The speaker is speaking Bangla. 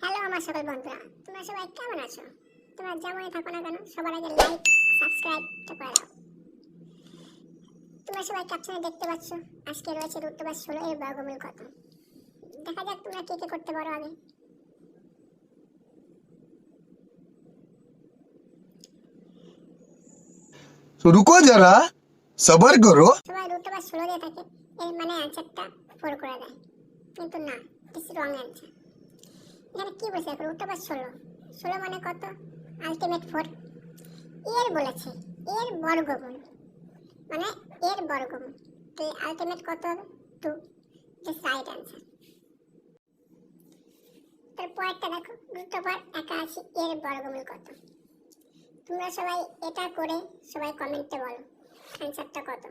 হ্যালো আমার সকল বন্ধুরা। তোমরা সবাই কেমন আছো? তোমরা যেমনই থাকো না কেন সবার আগে লাইক সাবস্ক্রাইবটা করে দাও। তোমরা সবাই ক্যাপশনে দেখতে পাচ্ছ আজকে রয়েছে রুদ্রবাস ষোলো এর বর্গমূল কত। দেখা যাক তোমরা কে কে করতে পারো আগে। রুকো যারা সবার করো। সবাই রুদ্রবাস ষোলো দিয়ে থাকে এর মানে অ্যান্সারটা ফোর করে দেয়। কিন্তু না কিছু রং অ্যান্সার কি বলছে? দেখো রুটবাস ষোলো। ষোলো মানে কত? আলটিমেট ফোর এর বলেছে, এর বর্গমূল। মানে এর বর্গমূল। তো আলটিমেট কত হবে? টু দিস রাইট অ্যান্সার তারপরটা দেখো রুট ওভার একাশি এর বর্গমূল কত? তোমরা সবাই এটা করে সবাই কমেন্টে বলো অ্যান্সারটা কত?